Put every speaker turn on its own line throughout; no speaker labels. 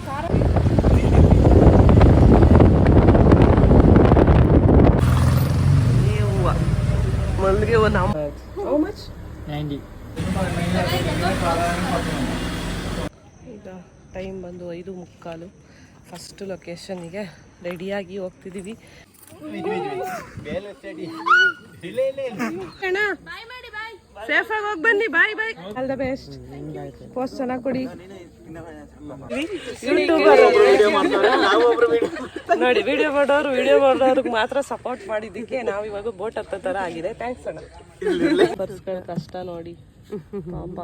ಖಾರ
ಈ ಹೂವು ಮಲ್ಲಿಗೆ ನಮ್ಮ ಹೌ ಮಚ್ ಟೈಮ್ ಬಂದು ಐದು ಮುಕ್ಕಾಲು ಫಸ್ಟ್ ಲೊಕೇಶನ್ಗೆ ರೆಡಿಯಾಗಿ ಹೋಗ್ತಿದ್ದೀವಿ ಅಣ್ಣ ಸೇಫಾಗಿ ಹೋಗಿ ಬನ್ನಿ bye bye all the best post ಚೆನ್ನಾಗಿ ಕೊಡಿ. ಯೂಟ್ಯೂಬರ್ ನೋಡಿ ವಿಡಿಯೋ ಮಾಡೋರು ವಿಡಿಯೋ ಮಾಡೋರ್ಗೆ ಮಾತ್ರ ಸಪೋರ್ಟ್ ಮಾಡಿದ್ದಕ್ಕೆ ನಾವು ಇವಾಗ ಬೋಟ್ ಹತ್ತೋ ತರ ಆಗಿದೆ. ಥ್ಯಾಂಕ್ಸ್ ಅಣ್ಣ. ಬರ್ಸ್ಗಳ ಕಷ್ಟ ನೋಡಿ. ಪಾಪ.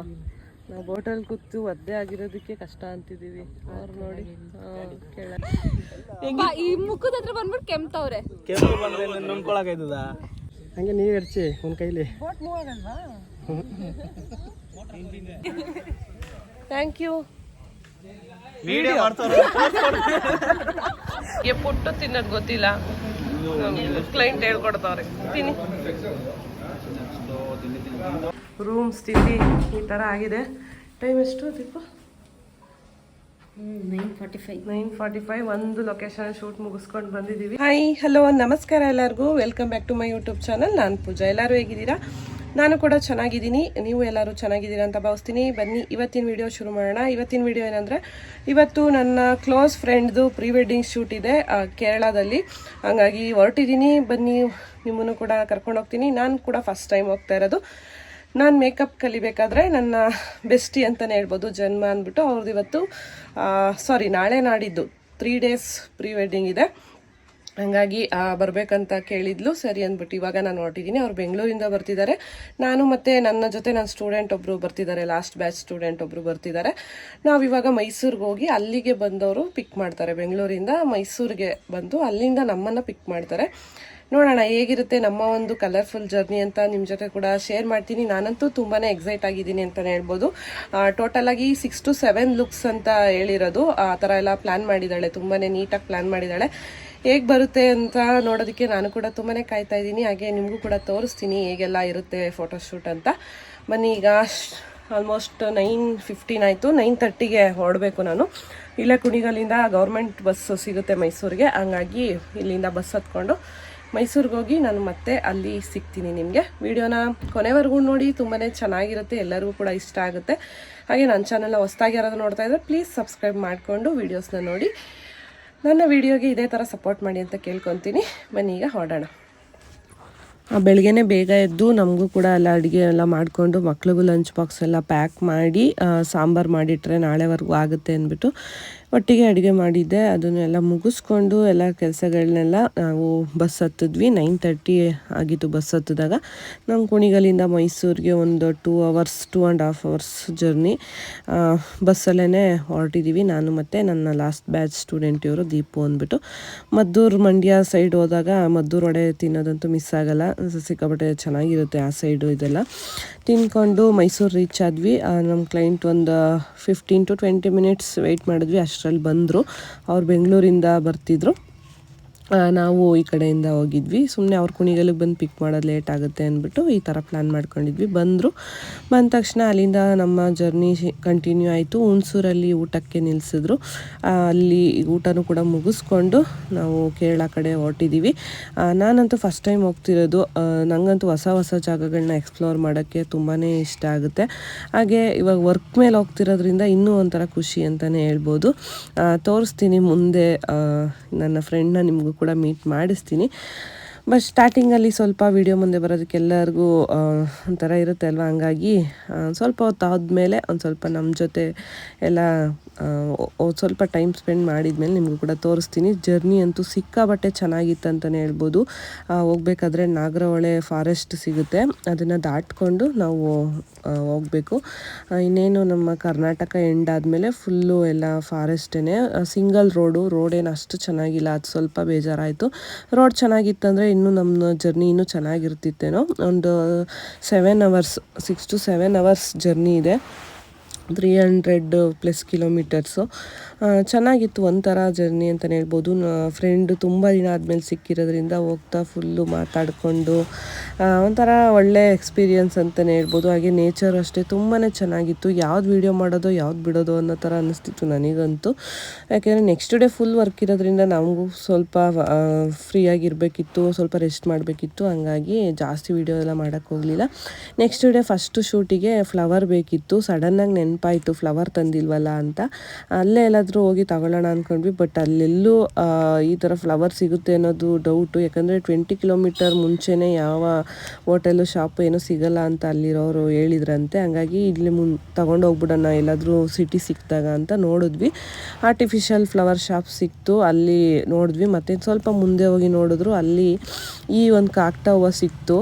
ನಾವು ಬೋಟಲ್ಲಿ ಕೂತು ಒದ್ದೆ ಆಗಿರೋದಕ್ಕೆ ಕಷ್ಟ ಅಂತಿದೀವಿ. ಅವ್ರು ನೋಡಿ. ಕೇಳ.
ಈ ಮುಖದ ಹತ್ರ ಬಂದ್ಬಿಟ್ಟು ಕೆಮ್ತವ್ರೆ.
ಕೆಮ್ಮು ಬಂದ್ರೆ ನುಂಗ್ಕೊಳಕಾಯ್ತದ ಹಂಗೆ ನೀರು ಹರ್ಚಿ ಒಂದು ಕೈಲಿ.
ಬೋಟ್ ಮೂವ್ ಆಗಲ್ವಾ? ಥ್ಯಾಂಕ್ ಯು
ವಿಡಿಯೋ ಮಾಡ್ತಾರ
ಏ ಪುಟ್ಟು ತಿನ್ನೋದು ಗೊತ್ತಿಲ್ಲ. ಕ್ಲೈಂಟ್ ಹೇಳ್ಕೊಡ್ತಾವ್ರೆ. ತಿನ್ನಿ. ರೂಮ್ ಸ್ಥಿತಿ ಈ ಥರ ಆಗಿದೆ. ಟೈಮ್ ಎಷ್ಟು Deepu?
Nine forty five
nine forty five ಒಂದು ಲೊಕೇಶನ್ ಶೂಟ್ ಮುಗಿಸ್ಕೊಂಡು ಬಂದಿದ್ದೀವಿ. ಹಾಯ್ ಹಲೋ ನಮಸ್ಕಾರ ಎಲ್ಲರಿಗೂ. Welcome back to my YouTube channel ನಾನು ಪೂಜಾ. ಎಲ್ಲರೂ ಹೇಗಿದ್ದೀರಾ? ನಾನು ಕೂಡ ಚೆನ್ನಾಗಿದ್ದೀನಿ. ನೀವು ಎಲ್ಲರೂ ಚೆನ್ನಾಗಿದ್ದೀರ ಅಂತ ಭಾವಿಸ್ತೀನಿ. ಬನ್ನಿ, ಇವತ್ತಿನ ವಿಡಿಯೋ ಶುರು ಮಾಡೋಣ. ಇವತ್ತಿನ ವಿಡಿಯೋ ಏನಂದರೆ, ಇವತ್ತು ನನ್ನ ಕ್ಲೋಸ್ ಫ್ರೆಂಡ್ದು ಪ್ರೀ ವೆಡ್ಡಿಂಗ್ ಶೂಟ್ ಇದೆ ಕೇರಳದಲ್ಲಿ. ಹಾಗಾಗಿ ಹೊರಟಿದ್ದೀನಿ. ಬನ್ನಿ, ನಿಮ್ಮನ್ನು ಕೂಡ ಕರ್ಕೊಂಡು ಹೋಗ್ತೀನಿ. ನಾನು ಕೂಡ ಫಸ್ಟ್ ಟೈಮ್ ಹೋಗ್ತಾ ಇರೋದು. ನಾನು ಮೇಕಪ್ ಕಲಿಬೇಕಾದ್ರೆ ನನ್ನ ಬೆಸ್ಟಿ ಅಂತಲೇ ಹೇಳ್ಬೋದು, ಜನ್ಮ ಅಂದ್ಬಿಟ್ಟು ಅವ್ರದ್ದು ಇವತ್ತು ಸಾರಿ ನಾಳೆ ನಾಡಿದ್ದು ತ್ರೀ ಡೇಸ್ ಪ್ರೀ ವೆಡ್ಡಿಂಗ್ ಇದೆ. ಹಂಗಾಗಿ ಬರಬೇಕಂತ ಕೇಳಿದ್ಲು. ಸರಿ ಅಂದ್ಬಿಟ್ಟು ಇವಾಗ ನಾನು ಹೊರಟಿದ್ದೀನಿ ಅವ್ರು ಬೆಂಗಳೂರಿಂದ ಬರ್ತಿದ್ದಾರೆ. ನಾನು ಮತ್ತು ನನ್ನ ಜೊತೆ ನನ್ನ ಸ್ಟೂಡೆಂಟ್ ಒಬ್ಬರು ಬರ್ತಿದ್ದಾರೆ. ಲಾಸ್ಟ್ ಬ್ಯಾಚ್ ಸ್ಟೂಡೆಂಟ್ ಒಬ್ಬರು ಬರ್ತಿದ್ದಾರೆ. ನಾವು ಇವಾಗ ಮೈಸೂರಿಗೆ ಹೋಗಿ ಅಲ್ಲಿಗೆ ಬಂದವರು ಪಿಕ್ ಮಾಡ್ತಾರೆ. ಬೆಂಗಳೂರಿಂದ ಮೈಸೂರಿಗೆ ಬಂದು ಅಲ್ಲಿಂದ ನಮ್ಮನ್ನು ಪಿಕ್ ಮಾಡ್ತಾರೆ. ನೋಡೋಣ, ಹೇಗಿರುತ್ತೆ ನಮ್ಮ ಒಂದು ಕಲರ್ಫುಲ್ ಜರ್ನಿ ಅಂತ ನಿಮ್ಮ ಜೊತೆ ಕೂಡ ಶೇರ್ ಮಾಡ್ತೀನಿ. ನಾನಂತೂ ತುಂಬಾ ಎಕ್ಸೈಟ್ ಆಗಿದ್ದೀನಿ ಅಂತಲೇ ಹೇಳ್ಬೋದು. ಟೋಟಲ್ ಆಗಿ ಸಿಕ್ಸ್ ಟು ಸೆವೆನ್ ಲುಕ್ಸ್ ಅಂತ ಹೇಳಿರೋದು. ಆ ಥರ ಎಲ್ಲ ಪ್ಲ್ಯಾನ್ ಮಾಡಿದ್ದಾಳೆ. ತುಂಬಾ ನೀಟಾಗಿ ಪ್ಲ್ಯಾನ್ ಮಾಡಿದ್ದಾಳೆ. ಹೇಗೆ ಬರುತ್ತೆ ಅಂತ ನೋಡೋದಕ್ಕೆ ನಾನು ಕೂಡ ತುಂಬಾ ಕಾಯ್ತಾ ಇದ್ದೀನಿ. ಹಾಗೆ ನಿಮಗೂ ಕೂಡ ತೋರಿಸ್ತೀನಿ ಹೇಗೆಲ್ಲ ಇರುತ್ತೆ ಫೋಟೋಶೂಟ್ ಅಂತ. ಬನ್ನಿ, ಈಗ ಆಲ್ಮೋಸ್ಟ್ ನೈನ್ ಫಿಫ್ಟೀನ್ ಆಯಿತು. ನೈನ್ ತರ್ಟಿಗೆ ಹೊರಡಬೇಕು ನಾನು. ಇಲ್ಲೇ ಕುಣಿಗಲ್ಲಿಂದ ಗೌರ್ಮೆಂಟ್ ಬಸ್ ಸಿಗುತ್ತೆ ಮೈಸೂರಿಗೆ. ಹಂಗಾಗಿ ಇಲ್ಲಿಂದ ಬಸ್ ಹತ್ಕೊಂಡು ಮೈಸೂರಿಗೆ ಹೋಗಿ ನಾನು ಮತ್ತೆ ಅಲ್ಲಿ ಸಿಗ್ತೀನಿ ನಿಮಗೆ. ವಿಡಿಯೋನ ಕೊನೆವರೆಗೂ ನೋಡಿ ತುಂಬಾ ಚೆನ್ನಾಗಿರುತ್ತೆ, ಎಲ್ಲರಿಗೂ ಕೂಡ ಇಷ್ಟ ಆಗುತ್ತೆ. ಹಾಗೆ ನನ್ನ ಚಾನಲ್ನ ಹೊಸ್ದಾಗಿ ಯಾರಾದರೂ ನೋಡ್ತಾ ಇದ್ದರೆ ಪ್ಲೀಸ್ ಸಬ್ಸ್ಕ್ರೈಬ್ ಮಾಡಿಕೊಂಡು ವೀಡಿಯೋಸ್ನ ನೋಡಿ. ನನ್ನ ವಿಡಿಯೋಗೆ ಇದೇ ಥರ ಸಪೋರ್ಟ್ ಮಾಡಿ ಅಂತ ಕೇಳ್ಕೊತೀನಿ. ಬನ್ನಿ, ಈಗ ಹೊರಡೋಣ. ಬೆಳಗ್ಗೆನೆ ಬೇಗ ಎದ್ದು ನಮಗೂ ಕೂಡ ಎಲ್ಲ ಅಡುಗೆ ಎಲ್ಲ ಮಾಡಿಕೊಂಡು ಮಕ್ಳಿಗೂ ಲಂಚ್ ಬಾಕ್ಸ್ ಎಲ್ಲ ಪ್ಯಾಕ್ ಮಾಡಿ ಸಾಂಬಾರು ಮಾಡಿಟ್ರೆ ನಾಳೆವರೆಗೂ ಆಗುತ್ತೆ ಅಂದ್ಬಿಟ್ಟು ಒಟ್ಟಿಗೆ ಅಡುಗೆ ಮಾಡಿದ್ದೆ ಅದನ್ನೆಲ್ಲ ಮುಗಿಸ್ಕೊಂಡು ಎಲ್ಲ ಕೆಲಸಗಳನ್ನೆಲ್ಲ ನಾವು ಬಸ್ ಹತ್ತಿದ್ವಿ. ನೈನ್ ತರ್ಟಿ ಆಗಿತ್ತು ಬಸ್ ಹತ್ತಿದಾಗ. ನಮ್ಮ ಕುಣಿಗಲಿಂದ ಮೈಸೂರಿಗೆ ಒಂದು two hours two and half hours journey ಬಸ್ಸಲ್ಲೇ ಹೊರಟಿದ್ದೀವಿ ನಾನು ಮತ್ತು ನನ್ನ ಲಾಸ್ಟ್ ಬ್ಯಾಚ್ ಸ್ಟೂಡೆಂಟ್ ಇವರು ದೀಪು ಅಂದ್ಬಿಟ್ಟು. ಮದ್ದೂರು ಮಂಡ್ಯ ಸೈಡ್ ಹೋದಾಗ ಮದ್ದೂರು ವಡೆ ತಿನ್ನೋದಂತೂ ಮಿಸ್ ಆಗಲ್ಲ. ಸಿಕ್ಕಾಪಟ್ಟೆ ಚೆನ್ನಾಗಿರುತ್ತೆ ಆ ಸೈಡು ಇದೆಲ್ಲ. ತಿನ್ಕೊಂಡು ಮೈಸೂರು ರೀಚ್ ಆದ್ವಿ. ನಮ್ಮ ಕ್ಲೈಂಟ್ ಒಂದು fifteen to twenty minutes wait ಮಾಡಿದ್ವಿ. ಅಷ್ಟರಲ್ಲಿ ಬಂದರು. ಅವ್ರು ಬೆಂಗಳೂರಿಂದ ಬರ್ತಿದ್ರು. ನಾವು ಈ ಕಡೆಯಿಂದ ಹೋಗಿದ್ವಿ. ಸುಮ್ಮನೆ ಅವ್ರ ಕುಣಿಗಲಿಗೆ ಬಂದು ಪಿಕ್ ಮಾಡೋದು ಲೇಟ್ ಆಗುತ್ತೆ ಅಂದ್ಬಿಟ್ಟು ಈ ಥರ ಪ್ಲ್ಯಾನ್ ಮಾಡ್ಕೊಂಡಿದ್ವಿ. ಬಂದರು, ಬಂದ ತಕ್ಷಣ ಅಲ್ಲಿಂದ ನಮ್ಮ ಜರ್ನಿ ಕಂಟಿನ್ಯೂ ಆಯಿತು. ಹುಣಸೂರಲ್ಲಿ ಊಟಕ್ಕೆ ನಿಲ್ಲಿಸಿದ್ರು ಅಲ್ಲಿ ಊಟನೂ ಕೂಡ ಮುಗಿಸ್ಕೊಂಡು ನಾವು ಕೇರಳ ಕಡೆ ಹೊರಟಿದ್ದೀವಿ ನಾನಂತೂ ಫಸ್ಟ್ ಟೈಮ್ ಹೋಗ್ತಿರೋದು. ನನಗಂತೂ ಹೊಸ ಹೊಸ ಜಾಗಗಳನ್ನ ಎಕ್ಸ್ಪ್ಲೋರ್ ಮಾಡೋಕ್ಕೆ ತುಂಬಾ ಇಷ್ಟ ಆಗುತ್ತೆ. ಹಾಗೆ ಇವಾಗ ವರ್ಕ್ ಮೇಲೆ ಹೋಗ್ತಿರೋದ್ರಿಂದ ಇನ್ನೂ ಒಂಥರ ಖುಷಿ ಅಂತಲೇ ಹೇಳ್ಬೋದು. ತೋರಿಸ್ತೀನಿ ಮುಂದೆ ನನ್ನ ಫ್ರೆಂಡ್ನ ನಿಮಗೂ ಕೂಡ ಮೀಟ್ ಮಾಡಿಸ್ತೀನಿ. ಬಟ್ ಸ್ಟಾರ್ಟಿಂಗಲ್ಲಿ ಸ್ವಲ್ಪ ವಿಡಿಯೋ ಮುಂದೆ ಬರೋದಕ್ಕೆಲ್ಲರಿಗೂ ಒಂಥರ ಇರುತ್ತೆ ಅಲ್ವಾ? ಹಂಗಾಗಿ ಸ್ವಲ್ಪ ಹೊತ್ತು ಆದಮೇಲೆ ಒಂದು ಸ್ವಲ್ಪ ನಮ್ಮ ಜೊತೆ ಎಲ್ಲ ಸ್ವಲ್ಪ ಟೈಮ್ ಸ್ಪೆಂಡ್ ಮಾಡಿದ್ಮೇಲೆ ನಿಮಗೂ ಕೂಡ ತೋರಿಸ್ತೀನಿ. ಜರ್ನಿ ಅಂತೂ ಸಿಕ್ಕಾಬಟ್ಟೆ ಚೆನ್ನಾಗಿತ್ತು ಅಂತಲೇ ಹೇಳ್ಬೋದು. ಹೋಗಬೇಕಾದ್ರೆ ನಾಗರಹೊಳೆ ಫಾರೆಸ್ಟ್ ಸಿಗುತ್ತೆ. ಅದನ್ನು ದಾಟ್ಕೊಂಡು ನಾವು ಹೋಗಬೇಕು. ಇನ್ನೇನು ನಮ್ಮ ಕರ್ನಾಟಕ ಎಂಡ್ ಆದಮೇಲೆ ಫುಲ್ಲು ಎಲ್ಲ ಫಾರೆಸ್ಟೇ ಸಿಂಗಲ್ ರೋಡು ರೋಡ್ ಏನು ಅಷ್ಟು ಚೆನ್ನಾಗಿಲ್ಲ. ಅದು ಸ್ವಲ್ಪ ಬೇಜಾರಾಯಿತು. ರೋಡ್ ಚೆನ್ನಾಗಿತ್ತಂದರೆ ಇನ್ನೂ ನಮ್ಮ ಜರ್ನಿ ಇನ್ನೂ ಚೆನ್ನಾಗಿರ್ತಿತ್ತೇನೋ. ಒಂದು seven hours six to seven hours journey ಇದೆ.
ತ್ರೀ ಹಂಡ್ರೆಡ್ ಪ್ಲಸ್ ಕಿಲೋಮೀಟರ್ಸು ಚೆನ್ನಾಗಿತ್ತು ಒಂಥರ ಜರ್ನಿ ಅಂತಲೇ ಹೇಳ್ಬೋದು. ಫ್ರೆಂಡು ತುಂಬ ದಿನ ಆದಮೇಲೆ ಸಿಕ್ಕಿರೋದ್ರಿಂದ ಹೋಗ್ತಾ ಫುಲ್ಲು ಮಾತಾಡಿಕೊಂಡು ಒಂಥರ ಒಳ್ಳೆ ಎಕ್ಸ್ಪೀರಿಯನ್ಸ್ ಅಂತಲೇ ಹೇಳ್ಬೋದು. ಹಾಗೆ ನೇಚರ್ ಅಷ್ಟೇ ತುಂಬಾ ಚೆನ್ನಾಗಿತ್ತು. ಯಾವ್ದು ವೀಡಿಯೋ ಮಾಡೋದು, ಯಾವ್ದು ಬಿಡೋದು ಅನ್ನೋ ಥರ ಅನ್ನಿಸ್ತಿತ್ತು ನನಗಂತೂ. ಯಾಕೆಂದರೆ ನೆಕ್ಸ್ಟ್ ಡೇ ಫುಲ್ ವರ್ಕ್ ಇರೋದ್ರಿಂದ ನಮಗೂ ಸ್ವಲ್ಪ ಫ್ರೀಯಾಗಿರಬೇಕಿತ್ತು ಸ್ವಲ್ಪ ರೆಸ್ಟ್ ಮಾಡಬೇಕಿತ್ತು. ಹಂಗಾಗಿ ಜಾಸ್ತಿ ವೀಡಿಯೋ ಎಲ್ಲ ಮಾಡೋಕ್ಕೆ ಹೋಗಲಿಲ್ಲ. ನೆಕ್ಸ್ಟ್ ಡೇ ಫಸ್ಟು ಶೂಟಿಗೆ ಫ್ಲವರ್ ಬೇಕಿತ್ತು. ಸಡನ್ನಾಗಿ ನೆನಪಾಯಿತು ಫ್ಲವರ್ ತಂದಿಲ್ವಲ್ಲ ಅಂತ. ಅಲ್ಲೇ ಎಲ್ಲಾದರೂ ಹೋಗಿ ತಗೊಳ್ಳೋಣ ಅಂದ್ಕೊಂಡ್ವಿ ಬಟ್ ಅಲ್ಲೆಲ್ಲೂ ಈ ಥರ ಫ್ಲವರ್ ಸಿಗುತ್ತೆ ಅನ್ನೋದು ಡೌಟು ಯಾಕಂದರೆ ಟ್ವೆಂಟಿ ಕಿಲೋಮೀಟರ್ ಮುಂಚೆನೇ ಯಾವ ಹೋಟೆಲು ಶಾಪು ಏನೂ ಸಿಗಲ್ಲ ಅಂತ ಅಲ್ಲಿರೋರು ಹೇಳಿದ್ರಂತೆ. ಹಂಗಾಗಿ ಇಲ್ಲಿ ಮುನ್ ತಗೊಂಡೋಗ್ಬಿಡೋಣ ಎಲ್ಲಾದರೂ ಸಿಟಿ ಸಿಕ್ಕಿದಾಗ ಅಂತ ನೋಡಿದ್ವಿ. ಆರ್ಟಿಫಿಷಿಯಲ್ ಫ್ಲವರ್ ಶಾಪ್ ಸಿಕ್ತು, ಅಲ್ಲಿ ನೋಡಿದ್ವಿ. ಮತ್ತು ಸ್ವಲ್ಪ ಮುಂದೆ ಹೋಗಿ ನೋಡಿದ್ರು, ಅಲ್ಲಿ ಈ ಒಂದು ಕಾಕ್ಟ ಹೂವು ಸಿಕ್ತು.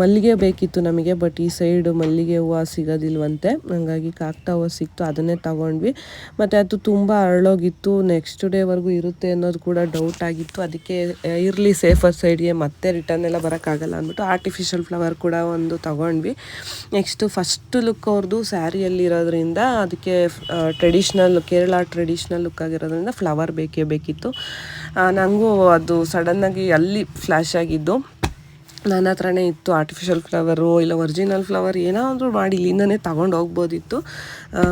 ಮಲ್ಲಿಗೆ ಬೇಕಿತ್ತು ನಮಗೆ ಬಟ್ ಈ ಸೈಡು ಮಲ್ಲಿಗೆ ಹೂವು ಸಿಗೋದಿಲ್ವಂತೆ. ಹಂಗಾಗಿ ಕಾಕ್ಟ ಹೂವು ಸಿಕ್ತು, ಅದನ್ನೇ ತಗೊಂಡ್ವಿ. ಮತ್ತು ಅದು ತುಂಬ ಅರಳೋಗಿತ್ತು ನೆಕ್ಸ್ಟ್ ಡೇವರೆಗೂ ಇರುತ್ತೆ ಅನ್ನೋದು ಕೂಡ ಡೌಟ್ ಆಗಿತ್ತು. ಅದಕ್ಕೆ ಇರಲಿ ಸೇಫರ್ ಸೈಡ್ಗೆ ಮತ್ತೆ ರಿಟರ್ನ್ ಎಲ್ಲ ಬರೋಕ್ಕಾಗಲ್ಲ ಅಂದ್ಬಿಟ್ಟು ಆರ್ಟಿಫಿಷಿಯಲ್ ಫ್ಲವರ್ ಕೂಡ ಒಂದು ತಗೊಂಡ್ವಿ. ನೆಕ್ಸ್ಟು ಫಸ್ಟ್ ಲುಕ್ ಅವ್ರದ್ದು ಸ್ಯಾರಿಯಲ್ಲಿರೋದ್ರಿಂದ ಅದಕ್ಕೆ ಟ್ರೆಡಿಷ್ನಲ್ ಕೇರಳ ಟ್ರೆಡಿಷ್ನಲ್ ಲುಕ್ ಆಗಿರೋದ್ರಿಂದ ಫ್ಲವರ್ ಬೇಕೇ ಬೇಕಿತ್ತು. ನನಗೂ ಅದು ಸಡನ್ನಾಗಿ ಅಲ್ಲಿ ಫ್ಲ್ಯಾಶ್ ಆಗಿದ್ದು. ನನ್ನ ಹತ್ರನೇ ಇತ್ತು ಆರ್ಟಿಫಿಷಿಯಲ್ ಫ್ಲವರು ಇಲ್ಲ ಒರಿಜಿನಲ್ ಫ್ಲವರ್ ಏನಾದರೂ ಮಾಡಿ ಇಲ್ಲಿಂದನೇ ತಗೊಂಡು ಹೋಗ್ಬೋದಿತ್ತು.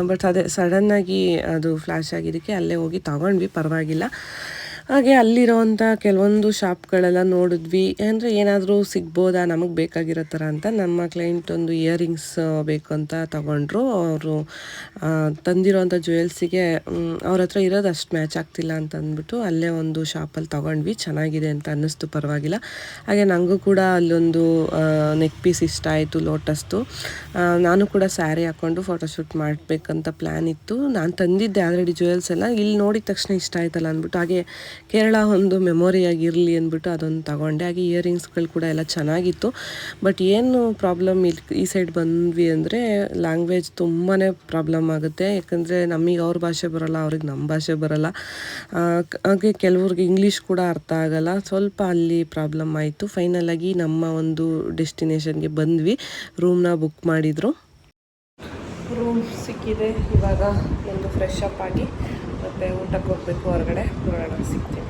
ಬಟ್ ಅದೇ ಸಡನ್ನಾಗಿ ಅದು ಫ್ಲ್ಯಾಶ್ ಆಗಿದ್ದಕ್ಕೆ ಅಲ್ಲೇ ಹೋಗಿ ತಗೊಂಡ್ವಿ, ಪರವಾಗಿಲ್ಲ. ಹಾಗೆ ಅಲ್ಲಿರೋವಂಥ ಕೆಲವೊಂದು ಶಾಪ್ಗಳೆಲ್ಲ ನೋಡಿದ್ವಿ. ಅಂದರೆ ಏನಾದರೂ ಸಿಗ್ಬೋದಾ? ನಮಗೆ ಬೇಕಾಗಿರೋ ಥರ ಅಂತ. ನಮ್ಮ ಕ್ಲೈಂಟ್ ಒಂದು ಇಯರಿಂಗ್ಸ್ ಬೇಕು ಅಂತ ತಗೊಂಡ್ರು. ಅವರು ತಂದಿರೋವಂಥ ಜ್ಯುವೆಲ್ಸಿಗೆ ಅವ್ರ ಹತ್ರ ಇರೋದು ಅಷ್ಟು ಮ್ಯಾಚ್ ಆಗ್ತಿಲ್ಲ ಅಂತ ಅಂದ್ಬಿಟ್ಟು ಅಲ್ಲೇ ಒಂದು ಶಾಪಲ್ಲಿ ತಗೊಂಡ್ವಿ. ಚೆನ್ನಾಗಿದೆ ಅಂತ ಅನ್ನಿಸ್ತು, ಪರವಾಗಿಲ್ಲ. ಹಾಗೆ ನನಗೂ ಕೂಡ ಅಲ್ಲೊಂದು ನೆಕ್ ಪೀಸ್ ಇಷ್ಟ ಆಯಿತು ಲೋಟಸ್ದು. ನಾನು ಕೂಡ ಸ್ಯಾರಿ ಹಾಕ್ಕೊಂಡು ಫೋಟೋಶೂಟ್ ಮಾಡಬೇಕಂತ ಪ್ಲ್ಯಾನ್ ಇತ್ತು. ನಾನು ತಂದಿದ್ದೆ ಆಲ್ರೆಡಿ ಜ್ಯುವೆಲ್ಸ್ ಎಲ್ಲ. ಇಲ್ಲಿ ನೋಡಿದ ತಕ್ಷಣ ಇಷ್ಟ ಆಯ್ತಲ್ಲ ಅಂದ್ಬಿಟ್ಟು. ಹಾಗೆ ಕೇರಳ ಒಂದು ಮೆಮೊರಿಯಾಗಿ ಆಗಿರಲಿ ಅಂದ್ಬಿಟ್ಟು ಅದೊಂದು ತಗೊಂಡೆ. ಹಾಗೆ ಇಯರಿಂಗ್ಸ್ಗಳು ಕೂಡ ಎಲ್ಲ ಚೆನ್ನಾಗಿತ್ತು. ಬಟ್ ಏನು ಪ್ರಾಬ್ಲಮ್ ಇಲ್ಲಿ ಈ ಸೈಡ್ ಬಂದ್ವಿ ಅಂದರೆ ಲ್ಯಾಂಗ್ವೇಜ್ ತುಂಬಾ ಪ್ರಾಬ್ಲಮ್ ಆಗುತ್ತೆ. ಯಾಕಂದರೆ ನಮಗೆ ಅವ್ರ ಭಾಷೆ ಬರೋಲ್ಲ, ಅವ್ರಿಗೆ ನಮ್ಮ ಭಾಷೆ ಬರೋಲ್ಲ. ಹಾಗೆ ಕೆಲವ್ರಿಗೆ ಇಂಗ್ಲೀಷ್ ಕೂಡ ಅರ್ಥ ಆಗಲ್ಲ. ಸ್ವಲ್ಪ ಅಲ್ಲಿ ಪ್ರಾಬ್ಲಮ್ ಆಯಿತು. ಫೈನಲಾಗಿ ನಮ್ಮ ಒಂದು ಡೆಸ್ಟಿನೇಷನ್ಗೆ ಬಂದ್ವಿ. ರೂಮ್ನ ಬುಕ್ ಮಾಡಿದರು. ರೂಮ್ ಸಿಕ್ಕಿದೆ ಇವಾಗ, ಒಂದು ಫ್ರೆಶ್ ಅಪ್ ಆಗಿ. ಮತ್ತು ಊಟಕ್ಕೆ ಹೋಗ್ಬೇಕು ಹೊರಗಡೆ ನೋಡೋಣ ಸಿಗ್ತೀನಿ.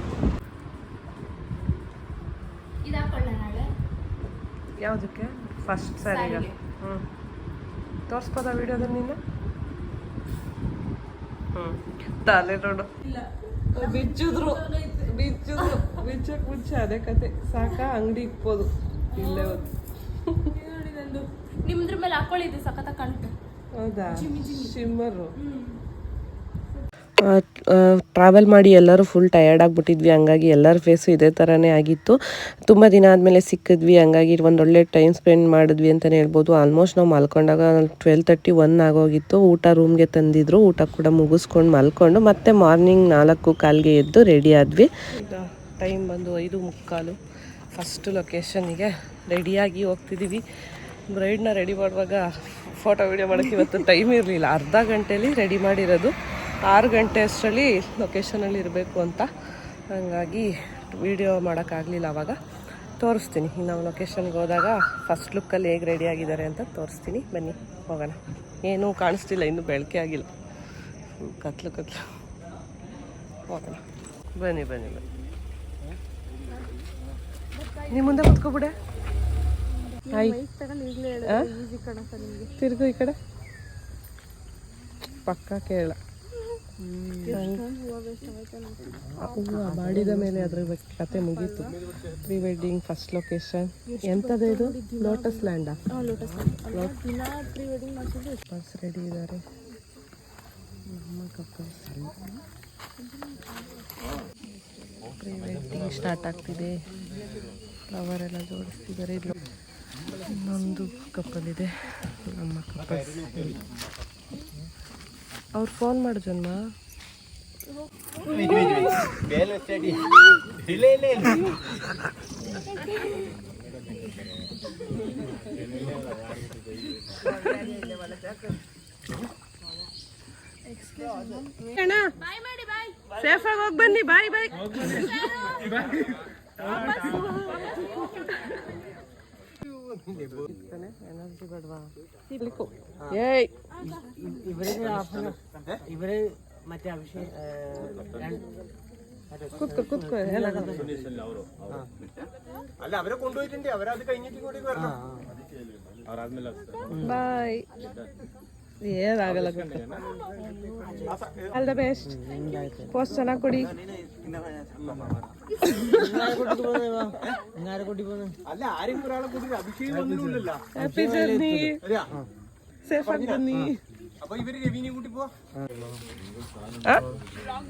ಯಾವುದಕ್ಕೆ? ಫಸ್ಟ್ ಸ್ಯಾರಿಗ ಹ್ಞೂ ತೋರಿಸ್ಬೋದಾ ವಿಡಿಯೋದಲ್ಲಿ ನೀನು ಹ್ಞೂ ತಲೆ ನೋಡು. ಬಿಚ್ಚಿದ್ರು ಬಿಚ್ಚಿದ್ರು ಬಿಚ್ಚಕ್ಕೆ ಮುಂಚೆ ಅದೇ ಕತೆ. ಸಾಕ? ಅಂಗಡಿ ಇಕ್ಬೋದು. ಇಲ್ಲೇ ಒಂದು
ನಿಮ್ದ್ರ ಮೇಲೆ ಹಾಕೊಳ್ಳಿದ್ದೆ ಸಖತ್ತ ಕಾಣುತ್ತೆ
ಹೌದಾ? ಶಿಮ್ಮರು. ಟ್ರಾವೆಲ್ ಮಾಡಿ ಎಲ್ಲರೂ ಫುಲ್ ಟಯರ್ಡ್ ಆಗಿಬಿಟ್ಟಿದ್ವಿ. ಹಂಗಾಗಿ ಎಲ್ಲರ ಫೇಸು ಇದೇ ಥರನೇ ಆಗಿತ್ತು. ತುಂಬ ದಿನ ಆದಮೇಲೆ ಸಿಕ್ಕಿದ್ವಿ. ಹಂಗಾಗಿ ಒಂದು ಒಳ್ಳೆ ಟೈಮ್ ಸ್ಪೆಂಡ್ ಮಾಡಿದ್ವಿ ಅಂತಲೇ ಹೇಳ್ಬೋದು. ಆಲ್ಮೋಸ್ಟ್ ನಾವು ಮಲ್ಕೊಂಡಾಗ ಟ್ವೆಲ್ ತರ್ಟಿ ಒನ್ ಆಗೋಗಿತ್ತು. ಊಟ ರೂಮ್ಗೆ ತಂದಿದ್ರು. ಊಟ ಕೂಡ ಮುಗಿಸ್ಕೊಂಡು ಮಲ್ಕೊಂಡು ಮತ್ತೆ ಮಾರ್ನಿಂಗ್ ನಾಲ್ಕು ಕಾಲಿಗೆ ಎದ್ದು ರೆಡಿ ಆದ್ವಿ. ಟೈಮ್ ಬಂದು ಐದು ಮುಕ್ಕಾಲು. ಫಸ್ಟ್ ಲೊಕೇಶನ್ಗೆ ರೆಡಿಯಾಗಿ ಹೋಗ್ತಿದ್ದೀವಿ ಬ್ರೈಡ್ನ ರೆಡಿ ಮಾಡುವಾಗ ಫೋಟೋ ವೀಡಿಯೋ ಮಾಡೋಕ್ಕೆ ಇವತ್ತು ಟೈಮ್ ಇರಲಿಲ್ಲ. ಅರ್ಧ ಗಂಟೇಲಿ ರೆಡಿ ಮಾಡಿರೋದು. ಆರು ಗಂಟೆ ಅಷ್ಟರಲ್ಲಿ ಲೊಕೇಶನಲ್ಲಿ ಇರಬೇಕು ಅಂತ. ಹಾಗಾಗಿ ವಿಡಿಯೋ ಮಾಡೋಕ್ಕಾಗಲಿಲ್ಲ ಅವಾಗ. ತೋರಿಸ್ತೀನಿ. ನಾವು ಲೊಕೇಶನ್ಗೆ ಹೋದಾಗ ಫಸ್ಟ್ ಲುಕ್ಕಲ್ಲಿ ಹೇಗೆ ರೆಡಿ ಆಗಿದ್ದಾರೆ ಅಂತ ತೋರಿಸ್ತೀನಿ. ಬನ್ನಿ ಹೋಗೋಣ. ಏನೂ ಕಾಣಿಸ್ತಿಲ್ಲ ಇನ್ನೂ ಬೆಳಕೆ ಆಗಿಲ್ಲ. ಕತ್ಲು ಕತ್ಲು. ಹೋಗೋಣ. ಬನ್ನಿ ಬನ್ನಿ ಬನ್ನಿ. ನಿಮ್ಮ ಮುಂದೆ ಕುತ್ಕೊಬಿಡೆ? ತಿರ್ಗು ಈ ಕಡೆ. ಪಕ್ಕ ಕೇಳ. ಹೂವು ಮಾಡಿದ ಮೇಲೆ ಅದ್ರ ಬಗ್ಗೆ ಕತೆ ಮುಗೀತು. Pre wedding first location. ಎಂಥದ್ದು ಇದು? ಲೋಟಸ್ ಲ್ಯಾಂಡಾ ಕಪಲ್ಸ್ ರೆಡಿ ಇದ್ದಾರೆ ನಮ್ಮ ಕಪಲ್ಸ್ ಪ್ರೀ ವೆಡ್ಡಿಂಗ್ ಸ್ಟಾರ್ಟ್ ಆಗ್ತಿದೆ. ಫ್ಲವರ್ ಎಲ್ಲ ಜೋಡಿಸ್ತಿದ್ದಾರೆ. ಇನ್ನೊಂದು ಕಪ್ಪಲ್ ಇದೆ. ನಮ್ಮ ಕಪಲ್ಸ್ ಅವ್ರು ಫೋನ್ ಮಾಡು ಜನ್ಮ. ಅಣ್ಣ ಸೇಫ್ ಆಗಿ ಹೋಗಿ ಬನ್ನಿ ಬಾಯ್ ಬಾಯ್
लिखो
അല്ല അവരെ കൊണ്ടുപോയിട്ടുണ്ട്. അവരത് കഴിഞ്ഞിട്ട് കൂടി
ബൈ ಏನಾಗಲ್ಲ ಆಲ್ ದ ಬೆಸ್ಟ್ ಪೋಸ್ಟ್ ಚೆನ್ನಾಗಿ ಕೊಡಿ
ഇങ്ങാരെ കൂട്ടി പോന്നു
അല്ല ആരും ഒരാളെ കൂടി അഭിഷേകം ഒന്നുമില്ലല്ലോ
ಹ್ಯಾಪಿ ಜರ್ನಿ
അതെയാ?
ಸೇಫ್ ಆಗಿ ಬನ್ನಿ
അപ്പൊ ഇവര് രവിനെ കൂട്ടി പോവാ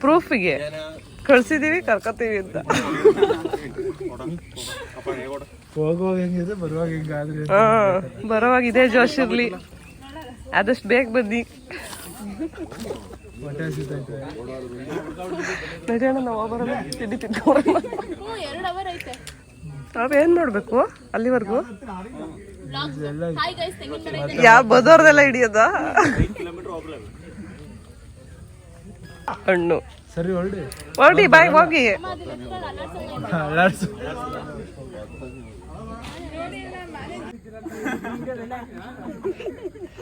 ಪ್ರೂಫಿಗೆ ಕಳ್ಸಿದೀವಿ ಕರ್ಕೊತೀವಿ ಅಂತ
ಹೋಗುವಾಗ ಹೆಂಗಿದೆ ಬರುವಾಗ ಹೆಂಗಾದ್ರೆ
ಹಾ ಬರೋವಾಗ ಇದೇ ಜೋಶ್ ಇರ್ಲಿ ಆದಷ್ಟು ಬೇಗ ಬನ್ನಿ.
ಏನ್
ನಡಿಯೋಣ ನಾವು ತಿಂಡಿ ನಾವೇನ್ ಮಾಡ್ಬೇಕು ಅಲ್ಲಿವರೆಗೂ? ಯಾವ ಬದೋರ್ದೆಲ್ಲ ಹಿಡಿಯೋದ? ಹಣ್ಣು.
ಸರಿ ಹೊರಡಿ.
ಹೊರಡಿ ಬಾಯ್ ಹೋಗಿ.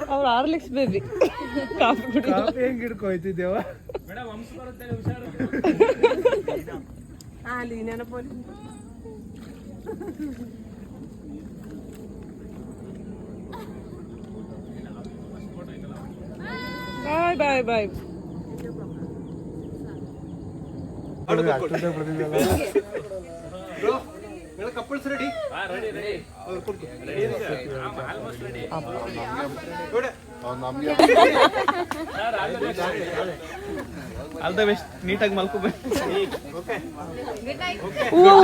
ಅವ್ರು ಆರ್ಲಿಕ್ಸ್ ಬೇಬಿ ಕಾಫಿ ಕುಡಿ
ಕಾಫಿ ಹೆಂಗ್ ಹಿಡ್ಕೊಯ್ತಿದ್ದೇವ
ಅಲ್ಲಿ ನೆನಪೋಲಿ bye bye bye
couples ready ready
ready almost ready all best ನೀಟಾಗಿ ಮಲ್ಕೋಬೇಕು
ಹೂವು.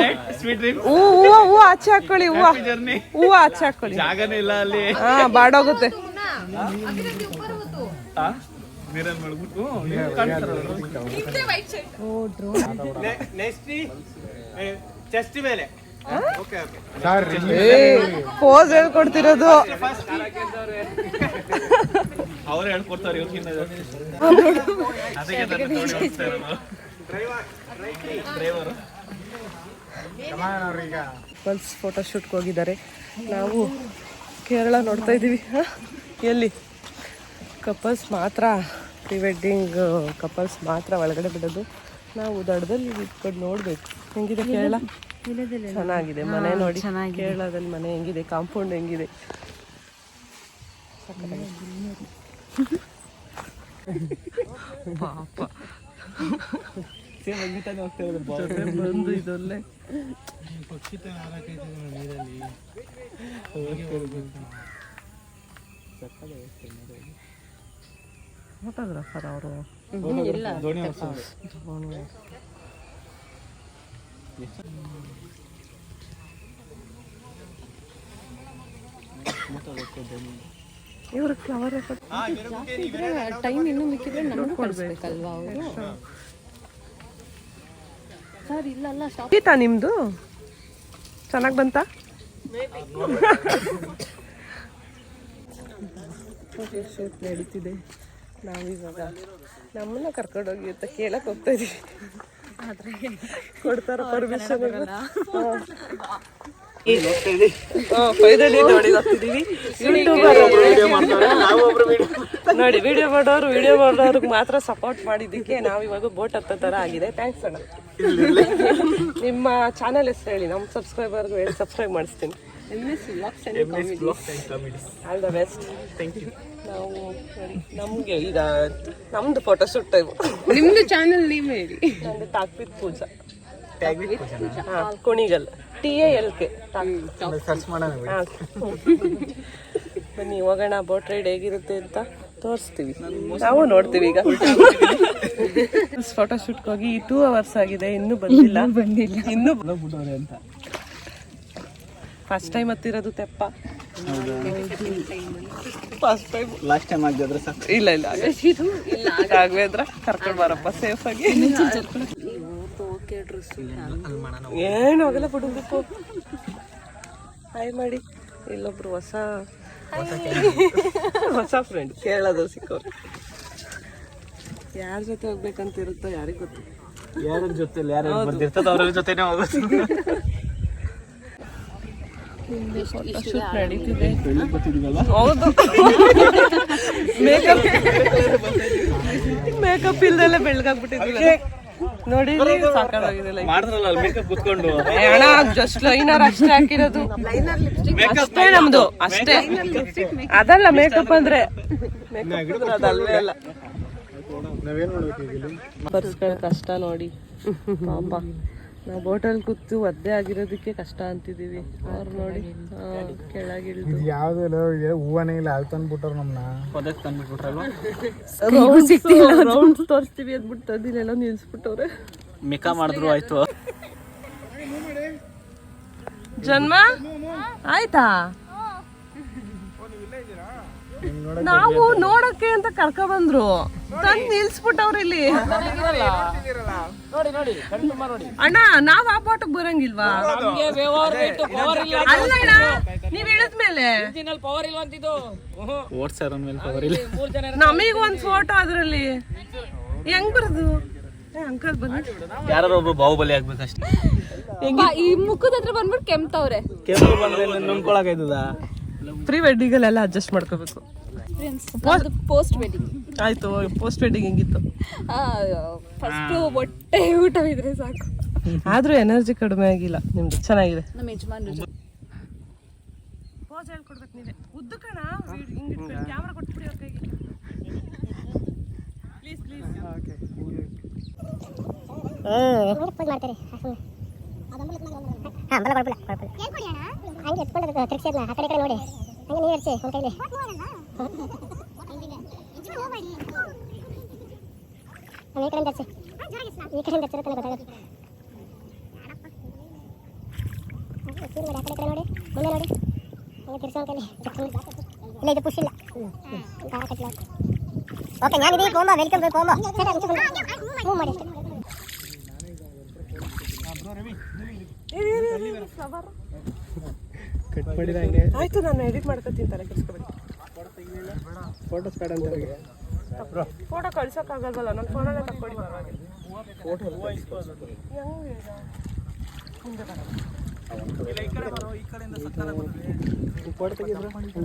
ಜರ್ನಿ
ಹೂವು ಹಾಕೊಳ್ಳಿ
ಜಾಗನೇ ಇಲ್ಲ ಅಲ್ಲಿ.
ಹಾ ಬಾಡೋಗುತ್ತೆ.
ಚಷ್ಟಿ
ನೆಕ್ಸ್ಟ್ ಚೆಸ್ಟ್ ಮೇಲೆ.
ಪೋಸ್ ಹೇಳ್ಕೊಡ್ತಿರೋದು.
ಅವ್ರು ಹೇಳ್ಕೊಡ್ತಾರೆ
ಫೋಟೋಶೂಟ್ಗೆ ಹೋಗಿದ್ದಾರೆ. ನಾವು ಕೇರಳ ನೋಡ್ತಾ ಇದ್ದೀವಿ? ಎಲ್ಲಿ? ಕಪಲ್ಸ್ ಮಾತ್ರ. ಪ್ರೀ ವೆಡ್ಡಿಂಗ್ ಕಪಲ್ಸ್ ಮಾತ್ರ ಒಳಗಡೆ ಬಿಡೋದು. ನಾವು ದಡದಲ್ಲಿ ಇಟ್ಕೊಂಡು ನೋಡಬೇಕು. ಹೆಂಗಿದೆ ಕೇರಳ? ಚೆನ್ನಾಗಿದೆ. ಮನೆ ನೋಡಿ ಕೇರಳದಲ್ಲಿ ಮನೆ ಹೆಂಗಿದೆ ಕಾಂಪೌಂಡ್ ಹೆಂಗಿದೆ. ಪಾಪ ಬಂದು ಇದಲ್ಲೇ ಫೋಟೋಗ್ರಾಫರ್ ಅವರು
ದೋಣಿ
ಇವರು ಫ್ಲವರ್
ಟೈಮ್ ಇನ್ನೂ ಮಿಕ್ಕಿದ್ರೆ ನಮ್ಗೆ ಕೊಡ್ಬೇಕಲ್ವಾ ಅವರು? ಸರ್ ಇಲ್ಲ ಅಲ್ಲ ಶಾಪ್
ಗೀತಾ ನಿಮ್ದು? ಚೆನ್ನಾಗಿ ಬಂತ? ಶೂಟ್ ನಡೀತಿದೆ. ನಾವಿವಾಗ ನಮ್ಮನ್ನ ಕರ್ಕೊಂಡೋಗಿ ಅಂತ ಕೇಳಕ್ ಹೋಗ್ತಾ ಕೊಡ್ತಾರ ಪರ್ಮಿಷನ್ ಫೈನಲಿ ನೋಡಿ ನೋಡಿ ವಿಡಿಯೋ ಮಾಡೋರು ವಿಡಿಯೋ ಮಾಡೋರ್ಗೆ ಮಾತ್ರ ಸಪೋರ್ಟ್ ಮಾಡಿದ್ದಕ್ಕೆ ನಾವು ಇವಾಗ ಬೋಟ್ ಹತ್ತೋ ಥರ ಆಗಿದೆ. ಥ್ಯಾಂಕ್ಸ್ ಅಣ್ಣ. ನಿಮ್ಮ ಚಾನಲ್ ಹೆಸರು ಹೇಳಿ ನಮ್ಮ ಸಬ್ಸ್ಕ್ರೈಬರ್ಗೂ ಹೇಳಿ ಸಬ್ಸ್ಕ್ರೈಬ್ ಮಾಡಿಸ್ತೀನಿ. All the best thank you ನಾವು ನಮಗೆ ನಮ್ಗೆ ಈಗ ನಮ್ದು ಫೋಟೋ ಶೂಟ್ ಟೈಮ್
ನಿಮ್ದು ಚಾನಲ್ ನೀವೇ ಹೇಳಿ
ನಂದು ತಾಕ್ಪಿತ್ ಪೂಜಾ. ಹಾ Kunigal. T A L K
search ಮಾಡೋಣ
ಬನ್ನಿ ಹೋಗೋಣ ಬೋಟ್ ರೈಡ್ ಹೇಗಿರುತ್ತೆ ಅಂತ ತೋರಿಸ್ತೀವಿ. ನಾವು ನೋಡ್ತೀವಿ ಈಗ. ಫೋಟೋ ಶೂಟ್ಗೆ ಹೋಗಿ ಟೂ ಅವರ್ಸ್ ಆಗಿದೆ ಇನ್ನೂ ಬಂದಿಲ್ಲ. ಬಂದಿಲ್ಲ. ಇನ್ನೂ
ಅಂತ.
ಫಸ್ಟ್ ಟೈಮ್ ಹತ್ತಿರೋದು ತೆಪ್ಪ. ಫಸ್ಟ್ ಟೈಮ್
ಲಾಸ್ಟ್ ಟೈಮ್ ಆಗಿದ್ರೆ ಸಾಕು.
ಇಲ್ಲ ಇಲ್ಲ ರಾಘವೇಂದ್ರ ಕರ್ಕೊಂಡು ಬರಪ್ಪ ಸೇಫ್ ಆಗಿ. ಏನು ಹೋಗಲ್ಲ ಬಿಡುದಪ್ಪ ಹಾಯ್ ಮಾಡಿ ಇಲ್ಲೊಬ್ರು ಹೊಸ ಹೊಸ ಫ್ರೆಂಡ್ ಕೇಳೋದು ಸಿಕ್ಕೋರು. ಯಾರ ಜೊತೆ ಹೋಗ್ಬೇಕಂತ ಇರುತ್ತೋ ಯಾರಿಗ್ ಗೊತ್ತು.
ಯಾರ ಜೊತೆ ಯಾರು ಬಂದಿರ್ತದ ಅವ್ರ ಜೊತೆನೇ ಹೋಗೋದು.
ಶೂಟ್ ನಡೀತಿದೆ. ಹೌದು. ಮೇಕಪ್ ಮೇಕಪ್ ಇಲ್ದೆಲ್ಲ ಬೆಳಗಾಗ್ಬಿಟ್ಟಿದ್ವಿ ನೋಡಿ ಸಾಕಾಗಿದೆ ಲೈಕ್
ಮಾಡಿದ್ರಲ್ಲ ಅಲ್ಲಿ ಮೇಕಪ್ ಕುತ್ಕೊಂಡು.
ಅಣ್ಣ ಜಸ್ಟ್ ಲೈನರ್ ಅಷ್ಟೇ ಹಾಕಿರೋದು. ಅಷ್ಟೇ ನಮ್ದು ಅಷ್ಟೇ. ಅದಲ್ಲ ಮೇಕಪ್ ಅಂದ್ರೆ. ಮೇಕಪ್ ಅಲ್ಲ ಕಷ್ಟ ನೋಡಿ. ಪಾಪ. ನಾವು ಬೋಟಲ್ಲಿ ಕೂತು ಒದ್ದೆ ಆಗಿರೋದಕ್ಕೆ ಕಷ್ಟ ಅಂತಿದೀವಿ ಅವ್ರು ನೋಡಿ ಕೆಳಗಿಳಿದು.
ಯಾವ್ದು ಹೂವನೇ ಇಲ್ಲ ಅಲ್ಲಿ ತಂದ್ಬಿಟ್ಟವ್ರು ನಮ್ಮನ್ನ
ಪದಕ್ಕೆ ತಂದ್ಬಿಟ್ರಲ್ವ?
ರೌಂಡ್ ತೋರಿಸ್ತೀವಿ ಅಂದ್ಬಿಟ್ಟು ತಂದಿಲ್ಲೆಲ್ಲ ನಿಲ್ಸ್ಬಿಟ್ಟವ್ರೆ.
ಮಿಕ ಮಾಡಿದ್ರು ಆಯ್ತು.
ಜನ್ಮ? ಆಯ್ತಾ? ನಾವು ನೋಡಕ್ಕೆ ಅಂತ. ಕರ್ಕ ಬಂದ್ರು. ತಂದ್ ನಿಲ್ಸ್ಬಿಟ್ಟವ್ರ ಇಲ್ಲಿ ಅಣ್ಣ ನಾವ್ ಆ ಬಾಟಕ್ ಬರಂಗಿಲ್ವಾ? ಅಲ್ಲ ಅಣ್ಣ ನೀವ್
ಇಳಿದ್ಮೇಲೆ
ನಮಗ್ ಒಂದ್ ಫೋಟೋ ಅದ್ರಲ್ಲಿ. ಹೆಂಗ್ ಬರುದು? ಅಂಕಲ್
ಯಾರು ಒಬ್ರು ಬಾಹುಬಲಿ ಆಗ್ಬೇಕಷ್ಟೇ.
ಈ ಮುಖದ ಹತ್ರ ಬಂದ್ಬಿಟ್ಟು ಕೆಮ್ತವ್ರೆ.
ಕೆಂಪು ಬಂದ್ರೆ
ಪ್ರೀ ವೆಡ್ಡಿಗಲ್ಲೆಲ್ಲ ಅಡ್ಜಸ್ಟ್ ಮಾಡ್ಕೋಬೇಕು.
ಪೋಸ್ಟ್ ವೆಡ್ಡಿಂಗ್
ಆಯ್ತು ಪೋಸ್ಟ್ ವೆಡ್ಡಿಂಗ್ ಹೆಂಗಿತ್ತು?
ಫಸ್ಟ್ ಹೊಟ್ಟೆ ಊಟ ಇದ್ರೆ ಸಾಕು.
ಆದ್ರೂ ಎನರ್ಜಿ ಕಡಿಮೆ ಆಗಿಲ್ಲ ನಿಮ್ದು ಚೆನ್ನಾಗಿದೆ.
ನಮ್ಮ ಯಜಮಾನ್ರ
ಪೋಸ್ ಹೇಳ್ಕೊಡ್ಬೇಕು ನೀವೇ. ಉದ್ದು ಕಣ ಹಿಂಗೆ ಕ್ಯಾಮ್ರಾ ಕೊಟ್ಬಿಡಿ ಅವ್ರ ಕೈಗೆ. ಪ್ಲೀಸ್ ಪ್ಲೀಸ್
ಹಾಂ ಮಾಡ್ತಾರೆ ಹಾಂ ಬಲ್ಲ ಬಲ್ಲ ಬಲ್ಲ ಅಣ್ಣ? ಹಂಗೆ ಎತ್ಕೊಂಡು ತಿರ್ಗ್ಸಿದ್ನ ಆ ಕಡೆ ಈ ಕಡೆ ನೋಡಿ ಹಂಗೆ ನೀರು ಹರಿಸಿ ಒಂದು ಕೈಲಿ ಈ ಕಡೆಯಿಂದ ಹರಿಸಿ ಈ ಕಡೆಯಿಂದ ಹಚ್ಚಿರೋ ತನಕ ಗೊತ್ತಾಗುತ್ತೆ ಸೀನ್ ಮಾಡಿ ಆ ಕಡೆ ಈ ಕಡೆ ನೋಡಿ ಮುಂದೆ ನೋಡಿ ಹಂಗೆ ತಿರ್ಸೋ ಒಂದು ಕೈಲಿ ಇಲ್ಲ ಇದು ಪುಷ್ ಇಲ್ಲ ದಾರ ಕಟ್ಟಲ ಓಕೆ ഞാനിത് പോകുമ്പോൾ വെൽക്കം പോകുമ്പോൾ ചേട്ടാ മൂവ് ಮಾಡಿ ಅಷ್ಟೇ
ಮಾಡಿದ
ಆಯ್ತು ನಾನು ಎಡಿಟ್ ಮಾಡ್ಕೊತೀನಿ ತಲೆ ಕೆಡ್ಸ್ಕೊಬೇಡಿ.
ಫೋಟೋ ಬೇಡ ಅಂತ ಅವ್ರಿಗೆ.
ಫೋಟೋ ಕಳ್ಸೋಕ್ಕಾಗಲ್ವಲ್ಲ ನನ್ನ ಫೋನಲ್ಲೇ ತಕ್ಕೊಳ್ಳಿ
ಫೋಟೋ ತೆಗಿದ್ರು? ಹಂಗೆ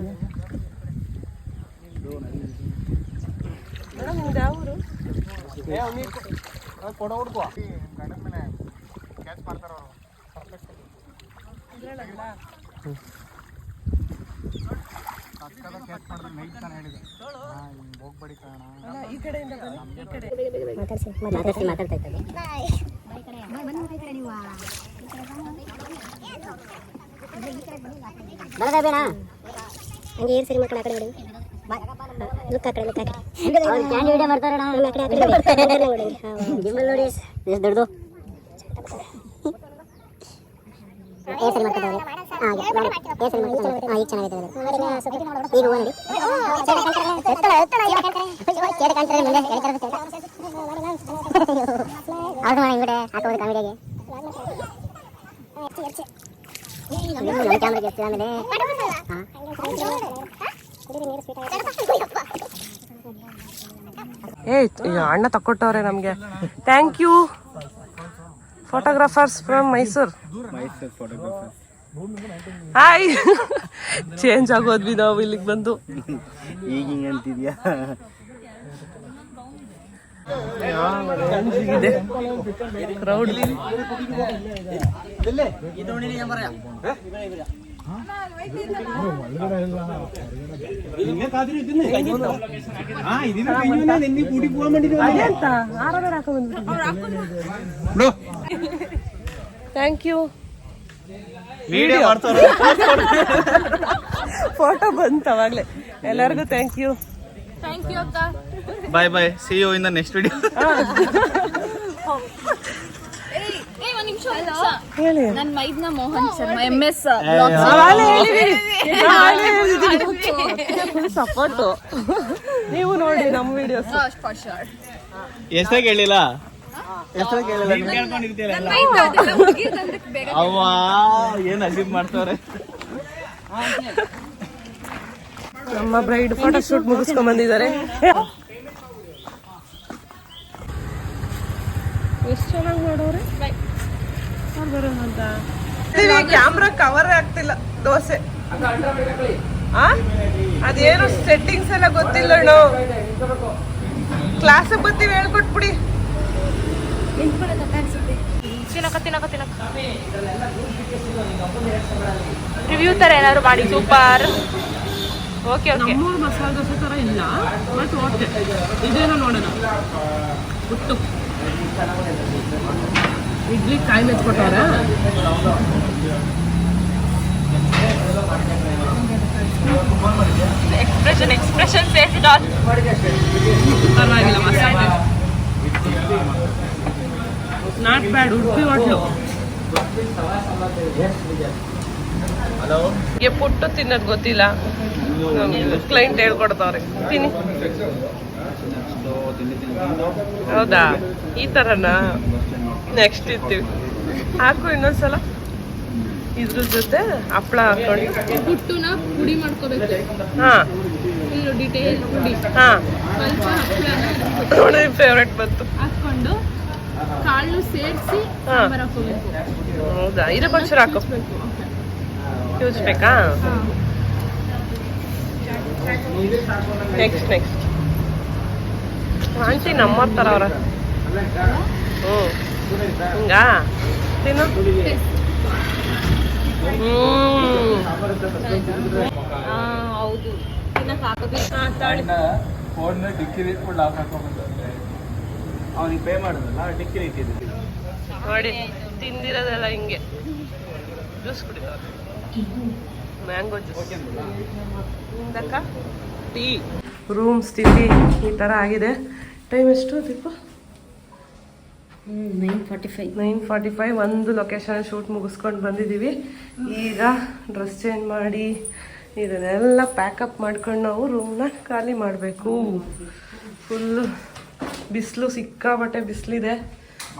ಮೇಡಮ್ ನಿಮ್ದು ಯಾವ ಊರು?
ಕೊಡ ಹುಡ್ಕೋ. ಗಂಡನ ಮೇಲೆ ಕ್ಯಾಚ್ ಮಾಡ್ತಾರ ಅವರು. ಹಿಂಗೆ
ಏರ್ ಸರಿ ಆ ಕಡೆ ಲುಕ್ ಆ ಕಡೆ ಲುಕ್ ಆ ಕಡೆ ಕ್ಯಾಂಡಿ ವಿಡಿಯೋ ಮಾಡ್ತಾರಣ ಆ ಕಡೆ ಆ ಕಡೆ ನೋಡಿ ಜಿಮ್ಮಲ್ ನೋಡಿ ಎಷ್ಟು ದೊಡ್ಡದು ಸರಿ ಈಗ ಚೆನ್ನಾಗಿದೆ. ಈಗ ಹೂವು ನೋಡಿ. ಎತ್ತಳ ಎತ್ತಳ ಕೇಳಿ ಕಾಣ್ತಾರೆ ಮುಂದೆ. ಹೇಳ್ತಾರೆ ಅವ್ರು ಮಾಡಿ ಹಿಂಗಡೆ ಹಾಕೋದು ಕಾಮಿಡಿಯಾಗೆ ನನ್ನ ಕ್ಯಾಮ್ರಾಗೆ ಎತ್ತಿದ ಆಮೇಲೆ ಹಾಂ
ಏ ಅಯ್ಯೋ, ಅಣ್ಣ ತಕ್ಕೊಟ್ಟವ್ರೆ ನಮಗೆ. Thank you photographers from Mysuru
Mysuru photographer
hi change ಆಗೋದ್ವಿ ನಾವು ಇಲ್ಲಿಗೆ ಬಂದು
ಈಗ ಹಿಂಗೆ ಅಂತಿದ್ಯಾ
ಇದೆ ಕ್ರೌಡ್
കൂടി പോകാൻ വേണ്ടി
ಅಂತ ಆರಾಧನೆ ಹಾಕೊಂಡ್ಬಂದ್ಬಿಟ್ಟು ಥ್ಯಾಂಕ್ ಯು
ವಿಡಿಯೋ ಮಾಡ್ತಾರ
ಫೋಟೋ ಬಂತು ಅವಾಗಲೇ. ಎಲ್ಲರಿಗೂ ಥ್ಯಾಂಕ್ ಯು
ಥ್ಯಾಂಕ್ ಯು ಅಕ್ಕ.
Bye bye see you in the next video
ಏ ಒಂದ್ ನಿಮಿಷ
ಹೇಳಿ.
ನನ್ನ ಮೈದ್ನ Mohan Sharma M S
support ನೀವು ನೋಡಿ ನಮ್ಮ ವಿಡಿಯೋಸ್
ಫಾರ್ ಶೋರ್
ಅವ್ವ ಏನ್ ಅಜೀಬ್ ಮಾಡ್ತಾವ್ರೆ?
ನಮ್ಮ ಬ್ರೈಡ್ ಫೋಟೋ ಶೂಟ್ ಮುಗಿಸ್ಕೊಂಡ್ ಬಂದಿದ್ದಾರೆ. ಎಷ್ಟು ಚೆನ್ನಾಗಿ ಮಾಡೋರೆ ಅವ್ರು ಬರೋಣ ಅಂತ. ಬರ್ತೀವಿ ಕ್ಯಾಮ್ರಾ ಕವರ್ ಆಗ್ತಿಲ್ಲ ದೋಸೆ. ಅದೇನು ಸೆಟ್ಟಿಂಗ್ಸ್ ಎಲ್ಲ ಗೊತ್ತಿಲ್ಲ ಅಣ್ಣ. ಕ್ಲಾಸ್ ಬರ್ತೀವಿ ಹೇಳ್ಕೊಟ್ಬಿಡಿ.
ತಿನ್ನಕ ತಿನ್ನಕ ತಿನ್ನಕ ರಿವ್ಯೂ ತರ ಏನಾದ್ರು ಮಾಡಿ ಸೂಪರ್ ಓಕೆ ಓಕೆ
ನಮ್ಮೂರು ಮಸಾಲೆ ದೋಸೆ ತರ ಇಲ್ಲ. ಬಟ್ ಓಕೆ ಇದೇನೋ ನೋಡೋಣ. ಉಟ್ಟು ಇಡ್ಲಿ ಕಾಯಿ ಮೆಚ್ಕೊಟ್ಟವ್ರ
expression expression safe it all
ಪರವಾಗಿಲ್ಲ ಮಸಾಲೆ ನಾಟ್ ಬ್ಯಾಡ್ ಉಡುಪಿ ಹೋಟ್ಲು ಹೀಗೆ ಪುಟ್ಟು ತಿನ್ನೋದು ಗೊತ್ತಿಲ್ಲ. ಕ್ಲೈಂಟ್ ಹೇಳ್ಕೊಡ್ತಾವ್ರೆ. ತಿನ್ನಿ. ಹೌದಾ? ಈ ಥರನಾ ನೆಕ್ಸ್ಟ್ ಇರ್ತೀವಿ ಹಾಕು ಇನ್ನೊಂದ್ಸಲ. ಇದ್ರ ಜೊತೆ ಹಪ್ಪಳ ಹಾಕೊಂಡು
ಪುಟ್ಟುನ ಪುಡಿ ಮಾಡ್ಕೋಬೇಕು.
ಹಾ.
ಡಿಟೇಲ್ ಪುಡಿ.
ಹಾ.
ಸ್ವಲ್ಪ ಹಪ್ಪಳನ
ನೋಡಿ ಫೇವ್ರೆಟ್ ಬಂತು.
ಕಾಳು ಸೇರಿಸಿ
ಹಾ.
ಸಾಂಬಾರ್ ಹಾಕೋಬೇಕು
ಹೌದಾ? ಇದಕ್ಕೊಂಚೂರು ಹಾಕು. ಬೇಕಾ ನೆಕ್ಸ್ಟ್ ನೆಕ್ಸ್ಟ್ ಆಂಟಿ ನಮ್ಮವ್ರ ತರ ಅವ್ರ. ಹ್ಞೂ ಹಿಂಗಾ? ತಿನ್ನು. ಹ್ಞೂ
ಹೌದು. ತಿನ್ನಕ್ ಹಾಕೋದು
ಫೋನ್
ಅವನಿಗೆ ಪೇ ಮಾಡೋದಲ್ಲ ಡಿಕ್ಕಿ ಇಟ್ಟಿದ್ದು
ನೋಡಿ ತಿಂದಿರೋದೆಲ್ಲ ಹಿಂಗೆ. ಜ್ಯೂಸ್ ಕುಡಿದವ್ರು ಮ್ಯಾಂಗೋ ಜ್ಯೂಸ್ ಹಿಂದಕ್ಕ ಟೀ ರೂಮ್ ಸ್ಥಿತಿ ಈ ಥರ ಆಗಿದೆ. ಟೈಮ್ ಎಷ್ಟು Deepu?
Nine forty five
nine forty five ಒಂದು ಲೊಕೇಶನ್ ಶೂಟ್ ಮುಗಿಸ್ಕೊಂಡು ಬಂದಿದ್ದೀವಿ ಈಗ ಡ್ರೆಸ್ ಚೇಂಜ್ ಮಾಡಿ ಇದನ್ನೆಲ್ಲ ಪ್ಯಾಕಪ್ ಮಾಡ್ಕೊಂಡು ನಾವು ರೂಮ್ನ ಖಾಲಿ ಮಾಡಬೇಕು. ಫುಲ್ಲು ಬಿಸಿಲು ಸಿಕ್ಕಾಬಟ್ಟೆ ಬಿಸಿಲಿದೆ.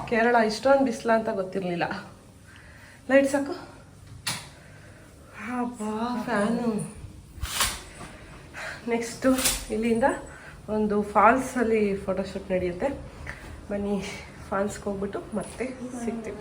ಕೇರಳ ಇಷ್ಟೊಂದು ಬಿಸಿಲ ಅಂತ ಗೊತ್ತಿರಲಿಲ್ಲ. ಲೈಟ್ ಸಾಕು? ಹಬ್ಬಾ ಫ್ಯಾನು ನೆಕ್ಸ್ಟು ಇಲ್ಲಿಂದ ಒಂದು ಫಾಲ್ಸಲ್ಲಿ ಫೋಟೋಶೂಟ್ ನಡೆಯುತ್ತೆ. ಬನ್ನಿ ಫಾಲ್ಸ್ಗೆ ಹೋಗ್ಬಿಟ್ಟು ಮತ್ತೆ ಸಿಗ್ತೀವಿ.